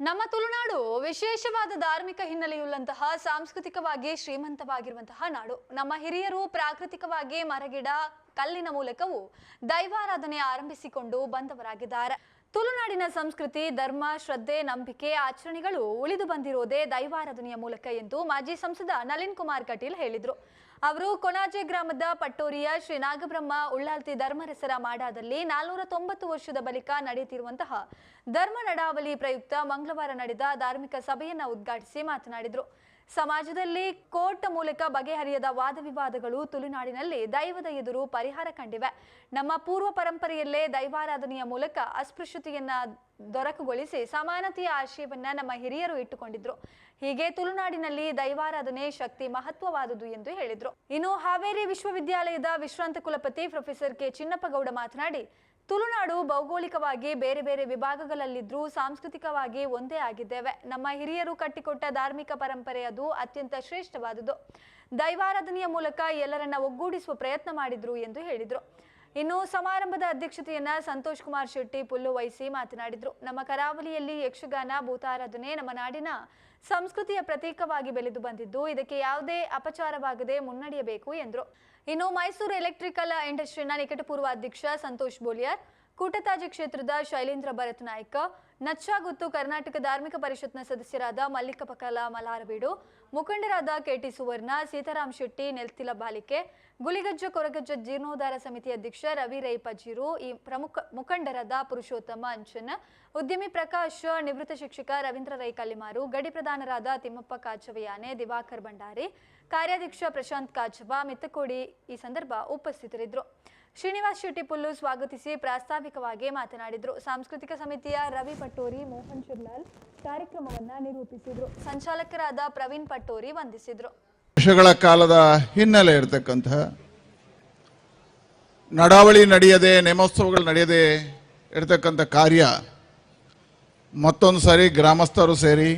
ನಮ್ಮ ತುಳುನಾಡು ವಿಶೇಷವಾದ ಧಾರ್ಮಿಕ ಹಿನ್ನೆಲೆಯುಳ್ಳಂತಹ, ಸಾಂಸ್ಕೃತಿಕವಾಗಿ ಶ್ರೀಮಂತವಾಗಿರುವಂತಹ ನಾಡು. ನಮ್ಮ ಹಿರಿಯರು ಪ್ರಾಕೃತಿಕವಾಗಿ ಮರಗಿಡ, ಕಲ್ಲಿನ ಮೂಲಕವೂ ದೈವಾರಾಧನೆ ಆರಂಭಿಸಿಕೊಂಡು ಬಂದವರಾಗಿದ್ದಾರೆ. ತುಳುನಾಡಿನ ಸಂಸ್ಕೃತಿ, ಧರ್ಮ, ಶ್ರದ್ಧೆ, ನಂಬಿಕೆ, ಆಚರಣೆಗಳು ಉಳಿದು ಬಂದಿರೋದೇ ದೈವಾರಾಧನೆಯ ಮೂಲಕ ಎಂದು ಮಾಜಿ ಸಂಸದ ನಳಿನ್ ಕುಮಾರ್ ಕಟೀಲ್ ಹೇಳಿದರು. ಅವರು ಕೊಣಾಜೆ ಗ್ರಾಮದ ಪಟ್ಟೋರಿಯ ಶ್ರೀ ನಾಗಬ್ರಹ್ಮ ಉಳ್ಳಾಲ್ತಿ ಧರ್ಮರಸರ ಮಾಡಾದಲ್ಲಿ ನಾಲ್ನೂರ ತೊಂಬತ್ತು ವರ್ಷದ ಬಳಿಕ ನಡೆಯುತ್ತಿರುವಂತಹ ಧರ್ಮ ನಡಾವಳಿ ಪ್ರಯುಕ್ತ ಮಂಗಳವಾರ ನಡೆದ ಧಾರ್ಮಿಕ ಸಭೆಯನ್ನ ಉದ್ಘಾಟಿಸಿ ಮಾತನಾಡಿದರು. ಸಮಾಜದಲ್ಲಿ ಕೋರ್ಟ್ ಮೂಲಕ ಬಗೆಹರಿಯದ ವಾದ ವಿವಾದಗಳು ತುಳುನಾಡಿನಲ್ಲಿ ದೈವದ ಎದುರು ಪರಿಹಾರ ಕಂಡಿವೆ. ನಮ್ಮ ಪೂರ್ವ ಪರಂಪರೆಯಲ್ಲೇ ದೈವಾರಾಧನೆಯ ಮೂಲಕ ಅಸ್ಪೃಶ್ಯತೆಯನ್ನ ದೊರಕುಗೊಳಿಸಿ ಸಮಾನತೆಯ ಆಶಯವನ್ನ ನಮ್ಮ ಹಿರಿಯರು ಇಟ್ಟುಕೊಂಡಿದ್ರು. ಹೀಗೆ ತುಳುನಾಡಿನಲ್ಲಿ ದೈವಾರಾಧನೆ ಶಕ್ತಿ ಮಹತ್ವವಾದುದು ಎಂದು ಹೇಳಿದ್ರು. ಇನ್ನು ಹಾವೇರಿ ವಿಶ್ವವಿದ್ಯಾಲಯದ ವಿಶ್ರಾಂತ ಕುಲಪತಿ ಪ್ರೊಫೆಸರ್ ಕೆ ಚಿನ್ನಪ್ಪಗೌಡ ಮಾತನಾಡಿ ತುಳುನಾಡು ಭೌಗೋಳಿಕವಾಗಿ ಬೇರೆ ಬೇರೆ ವಿಭಾಗಗಳಲ್ಲಿದ್ದರೂ ಸಾಂಸ್ಕೃತಿಕವಾಗಿ ಒಂದೇ ಆಗಿದ್ದೇವೆ. ನಮ್ಮ ಹಿರಿಯರು ಕಟ್ಟಿಕೊಟ್ಟ ಧಾರ್ಮಿಕ ಪರಂಪರೆ ಅದು ಅತ್ಯಂತ ಶ್ರೇಷ್ಠವಾದುದು ದೈವಾರಾಧನೆಯ ಮೂಲಕ ಎಲ್ಲರನ್ನ ಒಗ್ಗೂಡಿಸುವ ಪ್ರಯತ್ನ ಮಾಡಿದ್ರು ಎಂದು ಹೇಳಿದ್ರು. ಇನ್ನು ಸಮಾರಂಭದ ಅಧ್ಯಕ್ಷತೆಯನ್ನ ಸಂತೋಷ್ ಕುಮಾರ್ ಶೆಟ್ಟಿ, ಪುಲ್ಲು ವಹಿಸಿ ಮಾತನಾಡಿದ್ರು. ನಮ್ಮ ಕರಾವಳಿಯಲ್ಲಿ ಯಕ್ಷಗಾನ, ಭೂತಾರಾಧನೆ ನಮ್ಮ ನಾಡಿನ ಸಂಸ್ಕೃತಿಯ ಪ್ರತೀಕವಾಗಿ ಬೆಳೆದು ಬಂದಿದ್ದು, ಇದಕ್ಕೆ ಯಾವುದೇ ಅಪಚಾರವಾಗದೆ ಮುನ್ನಡೆಯಬೇಕು ಎಂದರು. ಇನ್ನು ಮೈಸೂರು ಎಲೆಕ್ಟ್ರಿಕಲ್ ಇಂಡಸ್ಟ್ರಿನ ನಿಕಟಪೂರ್ವ ಅಧ್ಯಕ್ಷ ಸಂತೋಷ್ ಬೋಲಿಯರ್, ಕೂಟತಾಜಿ ಕ್ಷೇತ್ರದ ಶೈಲೇಂದ್ರ ಭರತ್ ನಾಯ್ಕ, ನಚ್ಚಾಗುತ್ತು ಕರ್ನಾಟಕ ಧಾರ್ಮಿಕ ಪರಿಷತ್ನ ಸದಸ್ಯರಾದ ಮಲ್ಲಿಕಪಕಲ ಮಲಾರಬೀಡು ಮುಖಂಡರಾದ ಕೆಟಿ ಸುವರ್ಣ, ಸೀತಾರಾಮ್ ಶೆಟ್ಟಿ, ನೆಲ್ತಿಲ ಬಾಲಿಕೆ, ಗುಲಿಗಜ್ಜ, ಕೊರಗಜ್ಜ ಜೀರ್ಣೋದ್ಧಾರ ಸಮಿತಿ ಅಧ್ಯಕ್ಷ ರವಿ ರೈ ಪಜೀರು ಈ ಪ್ರಮುಖ ಮುಖಂಡರಾದ ಪುರುಷೋತ್ತಮ ಅಂಚನ್, ಉದ್ಯಮಿ ಪ್ರಕಾಶ್, ನಿವೃತ್ತ ಶಿಕ್ಷಕ ರವೀಂದ್ರ ರೈ ಕಲ್ಲಿಮಾರು ಗಡಿ ಪ್ರಧಾನರಾದ ತಿಮ್ಮಪ್ಪ ಕಾಚವಯಾನೆ, ದಿವಾಕರ್ ಭಂಡಾರಿ, ಕಾರ್ಯಾಧ್ಯಕ್ಷ ಪ್ರಶಾಂತ್ ಕಾಚವ ಮಿತ್ತಕೋಡಿ ಈ ಸಂದರ್ಭ ಉಪಸ್ಥಿತರಿದ್ದರು. ಶ್ರೀನಿವಾಸ್ ಶೆಟ್ಟಿಪುಲ್ಲು ಸ್ವಾಗತಿಸಿ ಪ್ರಾಸ್ತಾವಿಕವಾಗಿ ಮಾತನಾಡಿದರು. ಸಾಂಸ್ಕೃತಿಕ ಸಮಿತಿಯ ರವಿ ಪಟ್ಟೋರಿ, ಮೋಹನ್ ಶುರ್ಲಾಲ್ ಕಾರ್ಯಕ್ರಮವನ್ನು ನಿರೂಪಿಸಿದರು. ಸಂಚಾಲಕರಾದ ಪ್ರವೀಣ್ ಪಟ್ಟೋರಿ ವಂದಿಸಿದರು. ವರ್ಷಗಳ ಕಾಲದ ಹಿನ್ನೆಲೆ ಇರತಕ್ಕಂತಹ ನಡಾವಳಿ ನಡೆಯದೆ, ನೇಮೋತ್ಸವಗಳು ನಡೆಯದೆ ಇರತಕ್ಕಂಥ ಕಾರ್ಯ ಮತ್ತೊಂದು ಸಾರಿ ಗ್ರಾಮಸ್ಥರು ಸೇರಿ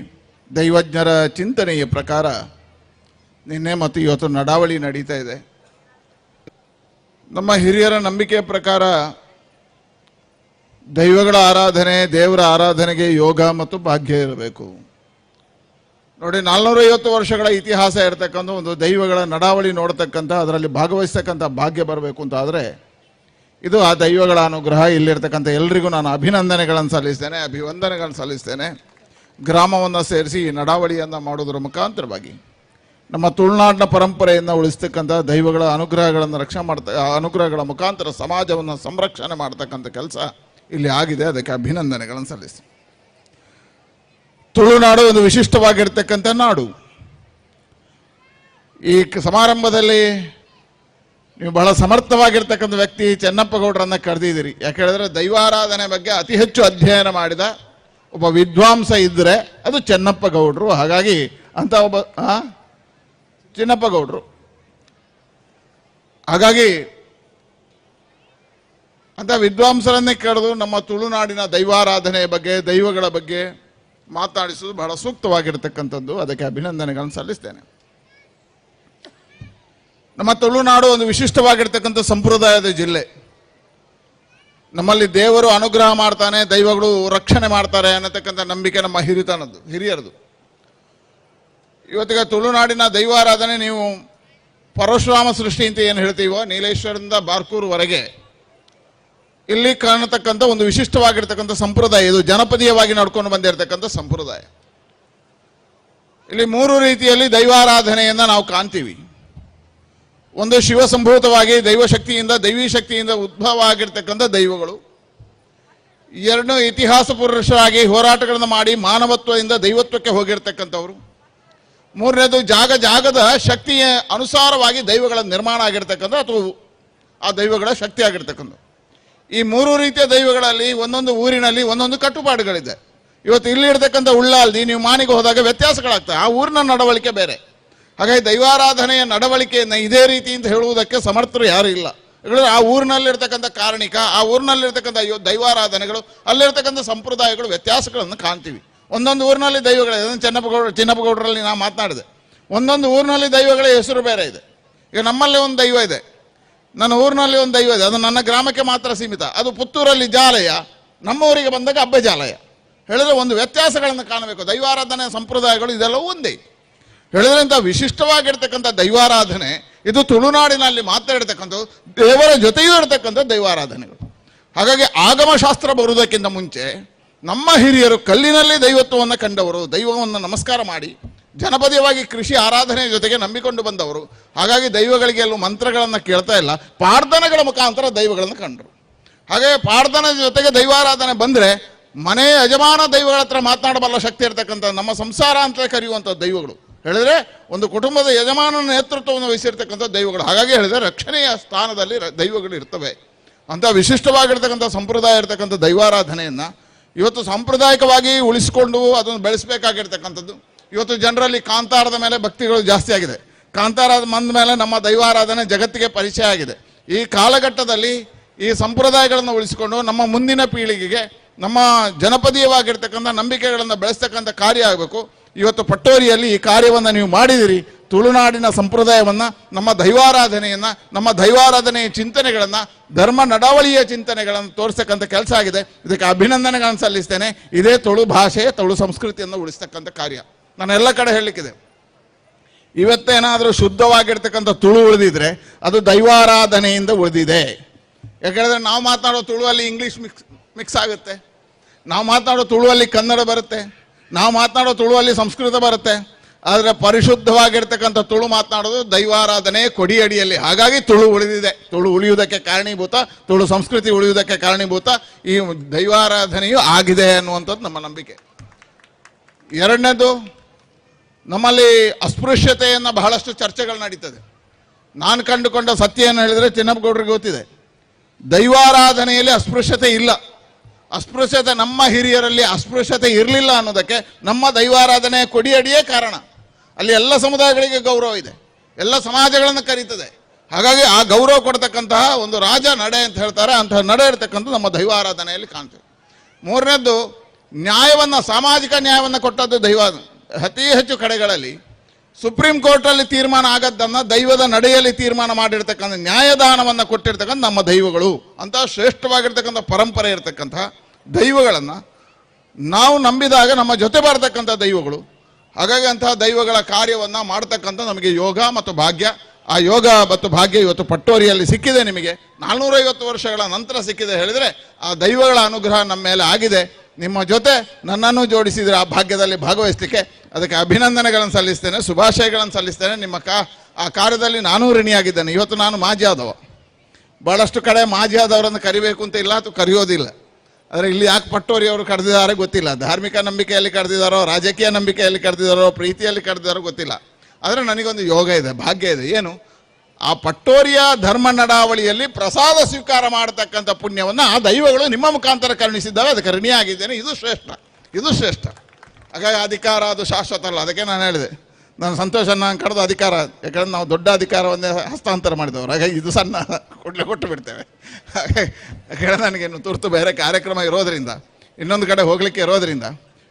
ದೈವಜ್ಞರ ಚಿಂತನೆಯ ಪ್ರಕಾರ ನಿನ್ನೆ ಮತ್ತು ಇವತ್ತು ನಡಾವಳಿ ನಡೀತಾ ಇದೆ. ನಮ್ಮ ಹಿರಿಯರ ನಂಬಿಕೆಯ ಪ್ರಕಾರ ದೈವಗಳ ಆರಾಧನೆ, ದೇವರ ಆರಾಧನೆಗೆ ಯೋಗ ಮತ್ತು ಭಾಗ್ಯ ಇರಬೇಕು. ನೋಡಿ ನಾಲ್ನೂರ ಐವತ್ತು ವರ್ಷಗಳ ಇತಿಹಾಸ ಇರತಕ್ಕಂಥ ಒಂದು ದೈವಗಳ ನಡಾವಳಿ ನೋಡ್ತಕ್ಕಂಥ, ಅದರಲ್ಲಿ ಭಾಗವಹಿಸ್ತಕ್ಕಂಥ ಭಾಗ್ಯ ಬರಬೇಕು ಅಂತ ಆದರೆ, ಇದು ಆ ದೈವಗಳ ಅನುಗ್ರಹ ಇಲ್ಲಿರ್ತಕ್ಕಂಥ ಎಲ್ರಿಗೂ ನಾನು ಅಭಿನಂದನೆಗಳನ್ನು ಸಲ್ಲಿಸ್ತೇನೆ, ಅಭಿವಂದನೆಗಳನ್ನು ಸಲ್ಲಿಸ್ತೇನೆ. ಗ್ರಾಮವನ್ನು ಸೇರಿಸಿ ಈ ನಡಾವಳಿಯನ್ನು ಮಾಡೋದ್ರ ಮುಖಾಂತರವಾಗಿ. ನಮ್ಮ ತುಳುನಾಡಿನ ಪರಂಪರೆಯನ್ನು ಉಳಿಸ್ತಕ್ಕಂಥ ದೈವಗಳ ಅನುಗ್ರಹಗಳನ್ನು ರಕ್ಷಣೆ ಮಾಡ್ತ ಅನುಗ್ರಹಗಳ ಮುಖಾಂತರ ಸಮಾಜವನ್ನು ಸಂರಕ್ಷಣೆ ಮಾಡ್ತಕ್ಕಂಥ ಕೆಲಸ ಇಲ್ಲಿ ಆಗಿದೆ. ಅದಕ್ಕೆ ಅಭಿನಂದನೆಗಳನ್ನು ಸಲ್ಲಿಸಿ ತುಳುನಾಡು ಒಂದು ವಿಶಿಷ್ಟವಾಗಿರ್ತಕ್ಕಂಥ ನಾಡು. ಈ ಸಮಾರಂಭದಲ್ಲಿ ನೀವು ಬಹಳ ಸಮರ್ಥವಾಗಿರ್ತಕ್ಕಂಥ ವ್ಯಕ್ತಿ ಚೆನ್ನಪ್ಪ ಗೌಡರನ್ನ ಕರೆದಿದ್ದೀರಿ. ಯಾಕೆ ಹೇಳಿದ್ರೆ ದೈವಾರಾಧನೆ ಬಗ್ಗೆ ಅತಿ ಹೆಚ್ಚು ಅಧ್ಯಯನ ಮಾಡಿದ ಒಬ್ಬ ವಿದ್ವಾಂಸ ಇದ್ದರೆ ಅದು ಚೆನ್ನಪ್ಪ ಗೌಡರು. ಹಾಗಾಗಿ ಅಂತ ಒಬ್ಬ? ಚಿನ್ನಪ್ಪ ಗೌಡರು ಹಾಗಾಗಿ ಅಂತ ವಿದ್ವಾಂಸರನ್ನೇ ಕರೆದು ನಮ್ಮ ತುಳುನಾಡಿನ ದೈವಾರಾಧನೆಯ ಬಗ್ಗೆ, ದೈವಗಳ ಬಗ್ಗೆ ಮಾತಾಡಿಸೋದು ಬಹಳ ಸೂಕ್ತವಾಗಿರತಕ್ಕಂಥದ್ದು. ಅದಕ್ಕೆ ಅಭಿನಂದನೆಗಳನ್ನು ಸಲ್ಲಿಸ್ತೇನೆ. ನಮ್ಮ ತುಳುನಾಡು ಒಂದು ವಿಶಿಷ್ಟವಾಗಿರ್ತಕ್ಕಂಥ ಸಂಪ್ರದಾಯದ ಜಿಲ್ಲೆ. ನಮ್ಮಲ್ಲಿ ದೇವರು ಅನುಗ್ರಹ ಮಾಡ್ತಾನೆ, ದೈವಗಳು ರಕ್ಷಣೆ ಮಾಡ್ತಾರೆ ಅನ್ನತಕ್ಕಂಥ ನಂಬಿಕೆ ನಮ್ಮ ಹಿರಿತನದ್ದು, ಹಿರಿಯರದು. ಇವತ್ತಿಗೆ ತುಳುನಾಡಿನ ದೈವಾರಾಧನೆ ನೀವು ಪರಶುರಾಮ ಸೃಷ್ಟಿ ಅಂತ ಏನು ಹೇಳ್ತೀವೋ, ನೀಲೇಶ್ವರದಿಂದ ಬಾರ್ಕೂರ್ವರೆಗೆ ಇಲ್ಲಿ ಕಾಣತಕ್ಕಂಥ ಒಂದು ವಿಶಿಷ್ಟವಾಗಿರ್ತಕ್ಕಂಥ ಸಂಪ್ರದಾಯ, ಇದು ಜನಪದೀಯವಾಗಿ ನಡ್ಕೊಂಡು ಬಂದಿರತಕ್ಕಂಥ ಸಂಪ್ರದಾಯ. ಇಲ್ಲಿ ಮೂರು ರೀತಿಯಲ್ಲಿ ದೈವಾರಾಧನೆಯನ್ನು ನಾವು ಕಾಣ್ತೀವಿ. ಒಂದು ಶಿವಸಂಭೂತವಾಗಿ ದೈವಶಕ್ತಿಯಿಂದ, ದೈವಿ ಶಕ್ತಿಯಿಂದ ಉದ್ಭವ ಆಗಿರ್ತಕ್ಕಂಥ ದೈವಗಳು. ಎರಡು ಇತಿಹಾಸ ಪುರುಷರಾಗಿ ಹೋರಾಟಗಳನ್ನು ಮಾಡಿ ಮಾನವತ್ವದಿಂದ ದೈವತ್ವಕ್ಕೆ ಹೋಗಿರ್ತಕ್ಕಂಥವ್ರು. ಮೂರನೇದು ಜಾಗ ಜಾಗದ ಶಕ್ತಿಯ ಅನುಸಾರವಾಗಿ ದೈವಗಳ ನಿರ್ಮಾಣ ಆಗಿರ್ತಕ್ಕಂಥ ಅಥವಾ ಆ ದೈವಗಳ ಶಕ್ತಿ ಆಗಿರ್ತಕ್ಕಂಥ. ಈ ಮೂರು ರೀತಿಯ ದೈವಗಳಲ್ಲಿ ಒಂದೊಂದು ಊರಿನಲ್ಲಿ ಒಂದೊಂದು ಕಟ್ಟುಪಾಡುಗಳಿದೆ. ಇವತ್ತು ಇಲ್ಲಿ ಇರ್ತಕ್ಕಂಥ ಉಳ್ಳಾಲ್ದಿ ನೀವು ಮಾನಿಗೆ ಹೋದಾಗ ವ್ಯತ್ಯಾಸಗಳಾಗ್ತವೆ. ಆ ಊರಿನ ನಡವಳಿಕೆ ಬೇರೆ. ಹಾಗಾಗಿ ದೈವಾರಾಧನೆಯ ನಡವಳಿಕೆಯನ್ನು ಇದೇ ರೀತಿ ಅಂತ ಹೇಳುವುದಕ್ಕೆ ಸಮರ್ಥರು ಯಾರು ಇಲ್ಲ. ಆ ಊರಿನಲ್ಲಿರ್ತಕ್ಕಂಥ ಕಾರಣಿಕ, ಆ ಊರಿನಲ್ಲಿರ್ತಕ್ಕಂಥ ದೈವಾರಾಧನೆಗಳು, ಅಲ್ಲಿರ್ತಕ್ಕಂಥ ಸಂಪ್ರದಾಯಗಳು ವ್ಯತ್ಯಾಸಗಳನ್ನು ಕಾಣ್ತೀವಿ. ಒಂದೊಂದು ಊರಿನಲ್ಲಿ ದೈವಗಳಿದೆ. ಅದನ್ನು ಚೆನ್ನಪ್ಪಗೌಡ, ಚಿನ್ನಪ್ಪಗೌಡರಲ್ಲಿ ನಾನು ಮಾತನಾಡಿದೆ. ಒಂದೊಂದು ಊರಿನಲ್ಲಿ ದೈವಗಳ ಹೆಸರು ಬೇರೆ ಇದೆ. ಈಗ ನಮ್ಮಲ್ಲಿ ಒಂದು ದೈವ ಇದೆ. ನನ್ನ ಊರಿನಲ್ಲಿ ಒಂದು ದೈವ ಇದೆ. ಅದು ನನ್ನ ಗ್ರಾಮಕ್ಕೆ ಮಾತ್ರ ಸೀಮಿತ. ಅದು ಪುತ್ತೂರಲ್ಲಿ ಜಾಲಯ, ನಮ್ಮ ಊರಿಗೆ ಬಂದಾಗ ಹಬ್ಬ ಜಾಲಯ. ಹೇಳಿದ್ರೆ ಒಂದು ವ್ಯತ್ಯಾಸಗಳನ್ನು ಕಾಣಬೇಕು. ದೈವಾರಾಧನೆ ಸಂಪ್ರದಾಯಗಳು ಇದೆಲ್ಲವೂ ಒಂದೇ. ಹೇಳಿದ್ರೆ ಇಂಥ ವಿಶಿಷ್ಟವಾಗಿರ್ತಕ್ಕಂಥ ದೈವಾರಾಧನೆ, ಇದು ತುಳುನಾಡಿನಲ್ಲಿ ಮಾತಾಡ್ತಕ್ಕಂಥದ್ದು ದೇವರ ಜೊತೆಯೂ ಇರತಕ್ಕಂಥ ದೈವಾರಾಧನೆಗಳು. ಹಾಗಾಗಿ ಆಗಮಶಾಸ್ತ್ರ ಬರುವುದಕ್ಕಿಂತ ಮುಂಚೆ ನಮ್ಮ ಹಿರಿಯರು ಕಲ್ಲಿನಲ್ಲಿ ದೈವತ್ವವನ್ನು ಕಂಡವರು, ದೈವವನ್ನು ನಮಸ್ಕಾರ ಮಾಡಿ, ಜನಪದೀಯವಾಗಿ ಕೃಷಿ ಆರಾಧನೆ ಜೊತೆಗೆ ನಂಬಿಕೊಂಡು ಬಂದವರು. ಹಾಗಾಗಿ ದೈವಗಳಿಗೆ ಎಲ್ಲೂ ಮಂತ್ರಗಳನ್ನು ಕೇಳ್ತಾ ಇಲ್ಲ. ಪ್ರಾರ್ಥನೆಗಳ ಮುಖಾಂತರ ದೈವಗಳನ್ನು ಕಂಡರು. ಹಾಗೆ ಪ್ರಾರ್ಥನೆ ಜೊತೆಗೆ ದೈವಾರಾಧನೆ ಬಂದರೆ ಮನೆ ಯಜಮಾನ ದೈವಗಳ ಹತ್ರ ಮಾತನಾಡಬಲ್ಲ ಶಕ್ತಿ ಇರತಕ್ಕಂಥ ನಮ್ಮ ಸಂಸಾರ ಅಂತ ಕರೆಯುವಂಥ ದೈವಗಳು. ಹೇಳಿದ್ರೆ ಒಂದು ಕುಟುಂಬದ ಯಜಮಾನನ ನೇತೃತ್ವವನ್ನು ವಹಿಸಿರ್ತಕ್ಕಂಥ ದೈವಗಳು. ಹಾಗಾಗಿ ಹೇಳಿದ್ರೆ ರಕ್ಷಣೆಯ ಸ್ಥಾನದಲ್ಲಿ ದೈವಗಳು ಇರ್ತವೆ. ಅಂತ ವಿಶಿಷ್ಟವಾಗಿರ್ತಕ್ಕಂಥ ಸಂಪ್ರದಾಯ ಇರತಕ್ಕಂಥ ದೈವಾರಾಧನೆಯನ್ನು ಇವತ್ತು ಸಾಂಪ್ರದಾಯಿಕವಾಗಿ ಉಳಿಸಿಕೊಂಡು ಅದನ್ನು ಬೆಳೆಸಬೇಕಾಗಿರ್ತಕ್ಕಂಥದ್ದು. ಇವತ್ತು ಜನರಲ್ಲಿ ಕಾಂತಾರದ ಮೇಲೆ ಭಕ್ತಿಗಳು ಜಾಸ್ತಿ ಆಗಿದೆ. ಕಾಂತಾರದ ಮಂದ ಮೇಲೆ ನಮ್ಮ ದೈವಾರಾಧನೆ ಜಗತ್ತಿಗೆ ಪರಿಚಯ ಆಗಿದೆ. ಈ ಕಾಲಘಟ್ಟದಲ್ಲಿ ಈ ಸಂಪ್ರದಾಯಗಳನ್ನು ಉಳಿಸಿಕೊಂಡು ನಮ್ಮ ಮುಂದಿನ ಪೀಳಿಗೆಗೆ ನಮ್ಮ ಜನಪದೀಯವಾಗಿರ್ತಕ್ಕಂಥ ನಂಬಿಕೆಗಳನ್ನು ಬೆಳೆಸ್ತಕ್ಕಂಥ ಕಾರ್ಯ ಆಗಬೇಕು. ಇವತ್ತು ಪಟ್ಟೋರಿಯಲ್ಲಿ ಈ ಕಾರ್ಯವನ್ನು ನೀವು ಮಾಡಿದಿರಿ. ತುಳುನಾಡಿನ ಸಂಪ್ರದಾಯವನ್ನು, ನಮ್ಮ ದೈವಾರಾಧನೆಯನ್ನು, ನಮ್ಮ ದೈವಾರಾಧನೆಯ ಚಿಂತನೆಗಳನ್ನು, ಧರ್ಮ ನಡಾವಳಿಯ ಚಿಂತನೆಗಳನ್ನು ತೋರಿಸ್ತಕ್ಕಂಥ ಕೆಲಸ ಆಗಿದೆ. ಇದಕ್ಕೆ ಅಭಿನಂದನೆಗಳನ್ನು ಸಲ್ಲಿಸ್ತೇನೆ. ಇದೇ ತುಳು ಭಾಷೆ ತುಳು ಸಂಸ್ಕೃತಿಯನ್ನು ಉಳಿಸ್ತಕ್ಕಂಥ ಕಾರ್ಯ. ನಾನು ಎಲ್ಲ ಕಡೆ ಹೇಳಲಿಕ್ಕಿದೆ. ಇವತ್ತೇನಾದರೂ ಶುದ್ಧವಾಗಿರ್ತಕ್ಕಂಥ ತುಳು ಉಳಿದಿದ್ರೆ, ಅದು ದೈವಾರಾಧನೆಯಿಂದ ಉಳಿದಿದೆ. ಯಾಕೆಂದರೆ ನಾವು ಮಾತನಾಡೋ ತುಳುವಲ್ಲಿ ಇಂಗ್ಲೀಷ್ ಮಿಕ್ಸ್ ಮಿಕ್ಸ್ ಆಗುತ್ತೆ. ನಾವು ಮಾತನಾಡೋ ತುಳುವಲ್ಲಿ ಕನ್ನಡ ಬರುತ್ತೆ. ನಾವು ಮಾತನಾಡೋ ತುಳುವಲ್ಲಿ ಸಂಸ್ಕೃತ ಬರುತ್ತೆ. ಆದರೆ ಪರಿಶುದ್ಧವಾಗಿರ್ತಕ್ಕಂಥ ತುಳು ಮಾತನಾಡೋದು ದೈವಾರಾಧನೆ ಕೊಡಿಯಡಿಯಲ್ಲಿ. ಹಾಗಾಗಿ ತುಳು ಉಳಿದಿದೆ. ತುಳು ಉಳಿಯುವುದಕ್ಕೆ ಕಾರಣೀಭೂತ, ತುಳು ಸಂಸ್ಕೃತಿ ಉಳಿಯುವುದಕ್ಕೆ ಕಾರಣೀಭೂತ, ಈ ದೈವಾರಾಧನೆಯು ಆಗಿದೆ ಅನ್ನುವಂಥದ್ದು ನಮ್ಮ ನಂಬಿಕೆ. ಎರಡನೇದು, ನಮ್ಮಲ್ಲಿ ಅಸ್ಪೃಶ್ಯತೆಯನ್ನು ಬಹಳಷ್ಟು ಚರ್ಚೆಗಳು ನಡೀತದೆ. ನಾನು ಕಂಡುಕೊಂಡ ಸತ್ಯ ಏನು ಹೇಳಿದರೆ ಚಿನ್ನಪ್ಪಗೌಡರಿಗೆ ಗೊತ್ತಿದೆ. ದೈವಾರಾಧನೆಯಲ್ಲಿ ಅಸ್ಪೃಶ್ಯತೆ ಇಲ್ಲ. ಅಸ್ಪೃಶ್ಯತೆ ನಮ್ಮ ಹಿರಿಯರಲ್ಲಿ ಅಸ್ಪೃಶ್ಯತೆ ಇರಲಿಲ್ಲ ಅನ್ನೋದಕ್ಕೆ ನಮ್ಮ ದೈವಾರಾಧನೆ ಕೊಡಿಯಡಿಯೇ ಕಾರಣ. ಅಲ್ಲಿ ಎಲ್ಲ ಸಮುದಾಯಗಳಿಗೆ ಗೌರವ ಇದೆ. ಎಲ್ಲ ಸಮಾಜಗಳನ್ನು ಕರೀತದೆ. ಹಾಗಾಗಿ ಆ ಗೌರವ ಕೊಡ್ತಕ್ಕಂತಹ ಒಂದು ರಾಜ ನಡೆ ಅಂತ ಹೇಳ್ತಾರೆ. ಅಂತಹ ನಡೆ ಇರ್ತಕ್ಕಂಥ ನಮ್ಮ ದೈವಾರಾಧನೆಯಲ್ಲಿ ಕಾಣ್ತೇವೆ ಮೂರನೇದ್ದು, ನ್ಯಾಯವನ್ನು, ಸಾಮಾಜಿಕ ನ್ಯಾಯವನ್ನು ಕೊಟ್ಟದ್ದು ದೈವ ಅತಿ ಹೆಚ್ಚು ಕಡೆಗಳಲ್ಲಿ ಸುಪ್ರೀಂ ಕೋರ್ಟಲ್ಲಿ ತೀರ್ಮಾನ ಆಗದ್ದನ್ನು ದೈವದ ನಡೆಯಲ್ಲಿ ತೀರ್ಮಾನ ಮಾಡಿರ್ತಕ್ಕಂಥ ನ್ಯಾಯದಾನವನ್ನು ಕೊಟ್ಟಿರ್ತಕ್ಕಂಥ ನಮ್ಮ ದೈವಗಳು. ಅಂತ ಶ್ರೇಷ್ಠವಾಗಿರ್ತಕ್ಕಂಥ ಪರಂಪರೆ ಇರತಕ್ಕಂಥ ದೈವಗಳನ್ನು ನಾವು ನಂಬಿದಾಗ ನಮ್ಮ ಜೊತೆ ಬರತಕ್ಕಂಥ ದೈವಗಳು. ಹಾಗಾಗಿ ಅಂತಹ ದೈವಗಳ ಕಾರ್ಯವನ್ನು ಮಾಡ್ತಕ್ಕಂಥ ನಮಗೆ ಯೋಗ ಮತ್ತು ಭಾಗ್ಯ. ಆ ಯೋಗ ಮತ್ತು ಭಾಗ್ಯ ಇವತ್ತು ಪಟ್ಟೋರಿಯಲ್ಲಿ ಸಿಕ್ಕಿದೆ ನಿಮಗೆ. ನಾಲ್ನೂರೈವತ್ತು ವರ್ಷಗಳ ನಂತರ ಸಿಕ್ಕಿದೆ ಹೇಳಿದರೆ ಆ ದೈವಗಳ ಅನುಗ್ರಹ ನಮ್ಮ ಮೇಲೆ ಆಗಿದೆ. ನಿಮ್ಮ ಜೊತೆ ನನ್ನನ್ನು ಜೋಡಿಸಿದರೆ ಆ ಭಾಗ್ಯದಲ್ಲಿ ಭಾಗವಹಿಸ್ಲಿಕ್ಕೆ ಅದಕ್ಕೆ ಅಭಿನಂದನೆಗಳನ್ನು ಸಲ್ಲಿಸ್ತೇನೆ, ಶುಭಾಶಯಗಳನ್ನು ಸಲ್ಲಿಸ್ತೇನೆ. ನಿಮ್ಮ ಕಾ, ಆ ಕಾರ್ಯದಲ್ಲಿ ನಾನೂ ಋಣಿಯಾಗಿದ್ದೇನೆ. ಇವತ್ತು ನಾನು ಮಾಜಿ ಆದವ. ಭಾಳಷ್ಟು ಕಡೆ ಮಾಜಿ ಆದವರನ್ನು ಕರಿಬೇಕು ಅಂತ ಇಲ್ಲ ಅಥವಾ ಕರೆಯೋದಿಲ್ಲ. ಆದರೆ ಇಲ್ಲಿ ಯಾಕೆ ಪಟ್ಟೋರಿ ಅವರು ಕರೆದಿದ್ದಾರೆ ಗೊತ್ತಿಲ್ಲ. ಧಾರ್ಮಿಕ ನಂಬಿಕೆಯಲ್ಲಿ ಕರೆದಿದ್ದಾರೋ, ರಾಜಕೀಯ ನಂಬಿಕೆಯಲ್ಲಿ ಕರೆದಿದ್ದಾರೋ, ಪ್ರೀತಿಯಲ್ಲಿ ಕರೆದಿದ್ದಾರೋ ಗೊತ್ತಿಲ್ಲ. ಆದರೆ ನನಗೊಂದು ಯೋಗ ಇದೆ, ಭಾಗ್ಯ ಇದೆ. ಏನು? ಆ ಪಟ್ಟೋರಿಯ ಧರ್ಮ ನಡಾವಳಿಯಲ್ಲಿ ಪ್ರಸಾದ ಸ್ವೀಕಾರ ಮಾಡತಕ್ಕಂಥ ಪುಣ್ಯವನ್ನು ಆ ದೈವಗಳು ನಿಮ್ಮ ಮುಖಾಂತರ ಕರುಣಿಸಿದ್ದಾವೆ ಅದಕ್ಕೆ ಋಣಿಯಾಗಿದ್ದೇನೆ ಇದು ಶ್ರೇಷ್ಠ. ಇದು ಶ್ರೇಷ್ಠ. ಹಾಗಾಗಿ ಅಧಿಕಾರ ಅದು ಶಾಶ್ವತ ಅಲ್ಲ ಅದಕ್ಕೆ ನಾನು ಹೇಳಿದೆ. ನಾನು ಸಂತೋಷ ನಾನು ಅಧಿಕಾರ. ಯಾಕಂದ್ರೆ ನಾವು ದೊಡ್ಡ ಅಧಿಕಾರವನ್ನೇ ಹಸ್ತಾಂತರ ಮಾಡಿದವರು. ಹಾಗಾಗಿ ಇದು ಸಣ್ಣ ಕೊಡ್ಲೆ ಕೊಟ್ಟು ಬಿಡ್ತೇವೆ. ಹಾಗಾಗಿ ಯಾಕಂದ್ರೆ ನನಗೇನು ತುರ್ತು ಬೇರೆ ಕಾರ್ಯಕ್ರಮ ಇರೋದರಿಂದ, ಇನ್ನೊಂದು ಕಡೆ ಹೋಗಲಿಕ್ಕೆ ಇರೋದರಿಂದ,